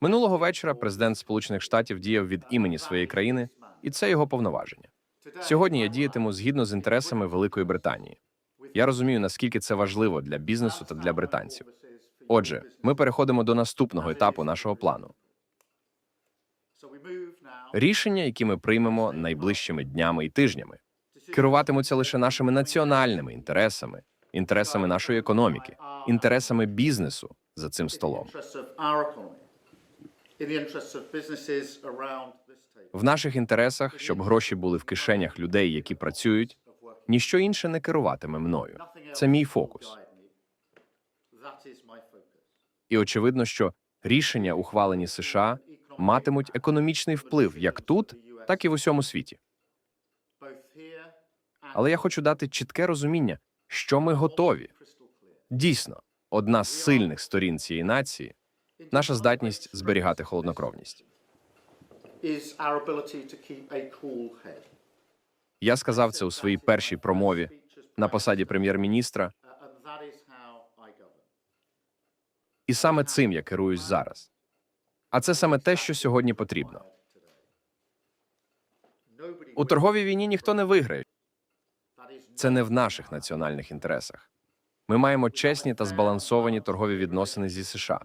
Минулого вечора президент Сполучених Штатів діяв від імені своєї країни, і це його повноваження. Сьогодні я діятиму згідно з інтересами Великої Британії. Я розумію, наскільки це важливо для бізнесу та для британців. Отже, ми переходимо до наступного етапу нашого плану. Рішення, які ми приймемо найближчими днями і тижнями, керуватимуться лише нашими національними інтересами, інтересами нашої економіки, інтересами бізнесу за цим столом. В наших інтересах, щоб гроші були в кишенях людей, які працюють, ніщо інше не керуватиме мною. Це мій фокус. І очевидно, що рішення, ухвалені США, матимуть економічний вплив як тут, так і в усьому світі. Але я хочу дати чітке розуміння, що ми готові. Дійсно, одна з сильних сторін цієї нації наша здатність зберігати холоднокровність. Я сказав це у своїй першій промові на посаді прем'єр-міністра, Uh, і саме цим я керуюсь зараз. А це саме те, що сьогодні потрібно. У торговій війні ніхто не виграє. Це не в наших національних інтересах. Ми маємо чесні та збалансовані торгові відносини зі США.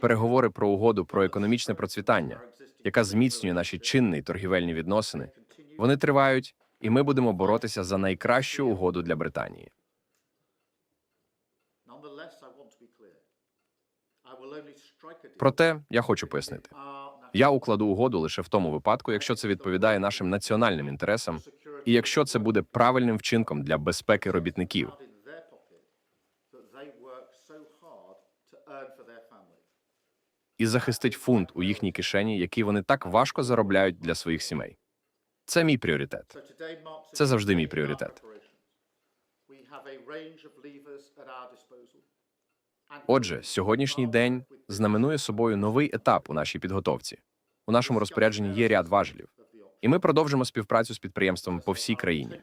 Переговори про угоду про економічне процвітання, яка зміцнює наші чинні торгівельні відносини. Вони тривають, і ми будемо боротися за найкращу угоду для Британії. Проте я хочу пояснити: я укладу угоду лише в тому випадку, якщо це відповідає нашим національним інтересам, і якщо це буде правильним вчинком для безпеки робітників. і захистить фунт у їхній кишені, який вони так важко заробляють для своїх сімей. Це мій пріоритет. Це завжди мій пріоритет. Отже, сьогоднішній день знаменує собою новий етап у нашій підготовці. У нашому розпорядженні є ряд важелів, і ми продовжимо співпрацю з підприємствами по всій країні.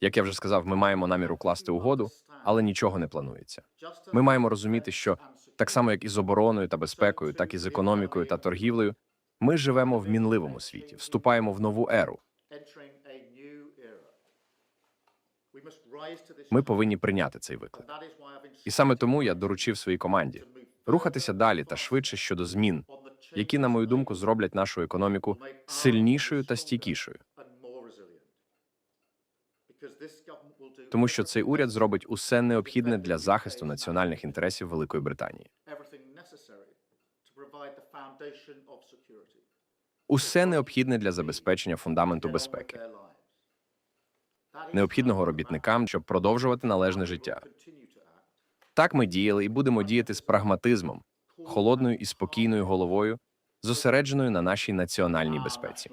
Як я вже сказав, ми маємо намір укласти угоду, але нічого не планується. Ми маємо розуміти, що так само як і з обороною та безпекою, так і з економікою та торгівлею, ми живемо в мінливому світі, вступаємо в нову еру. Ми повинні прийняти цей виклик. І саме тому я доручив своїй команді рухатися далі та швидше щодо змін, які, на мою думку, зроблять нашу економіку сильнішою та стійкішою, тому що цей уряд зробить усе необхідне для захисту національних інтересів Великої Британії. Усе необхідне для забезпечення фундаменту безпеки, необхідного робітникам, щоб продовжувати належне життя. Так ми діяли і будемо діяти з прагматизмом, холодною і спокійною головою, зосередженою на нашій національній безпеці.